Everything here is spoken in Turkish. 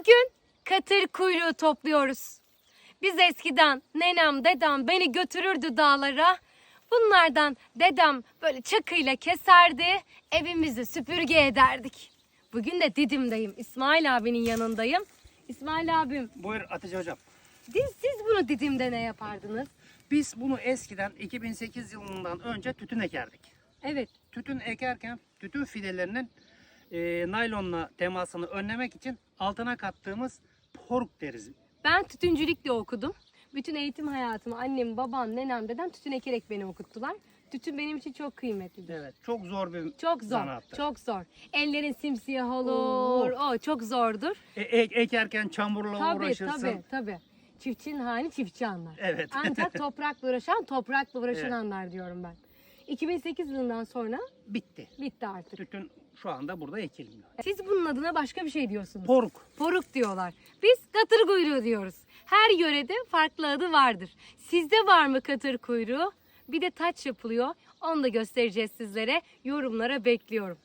Bugün katır kuyruğu topluyoruz. Biz eskiden nenem dedem beni götürürdü dağlara. Bunlardan dedem böyle çakıyla keserdi. Evimizi süpürge ederdik. Bugün de Didim'deyim. İsmail abinin yanındayım. İsmail abim Buyur Hatice Hocam. siz, siz bunu Didim'de ne yapardınız? Biz bunu eskiden 2008 yılından önce tütün ekerdik. Evet. Tütün ekerken tütün fidelerinin e, naylonla temasını önlemek için altına kattığımız poruk deriz. Ben tütüncülükle okudum. Bütün eğitim hayatımı annem, babam, nenem, dedem tütün ekerek beni okuttular. Tütün benim için çok kıymetlidir. Evet. Çok zor bir Çok zor, zanaattır. çok zor. Ellerin simsiyah olur. O çok zordur. E, ek- ekerken çamurla Tabii, uğraşırsın. tabii, tabii. Çiftçinin hali çiftçi anlar. Evet. Ancak toprakla uğraşan toprakla uğraşan Evet. anlar diyorum ben. 2008 yılından sonra Bitti. bitti artık. Tütün şu anda burada ekilmiyor. Siz bunun adına başka bir şey diyorsunuz. Poruk. Poruk diyorlar. Biz katır kuyruğu diyoruz. Her yörede farklı adı vardır. Sizde var mı katır kuyruğu? Bir de taç yapılıyor. Onu da göstereceğiz sizlere. Yorumlara bekliyorum.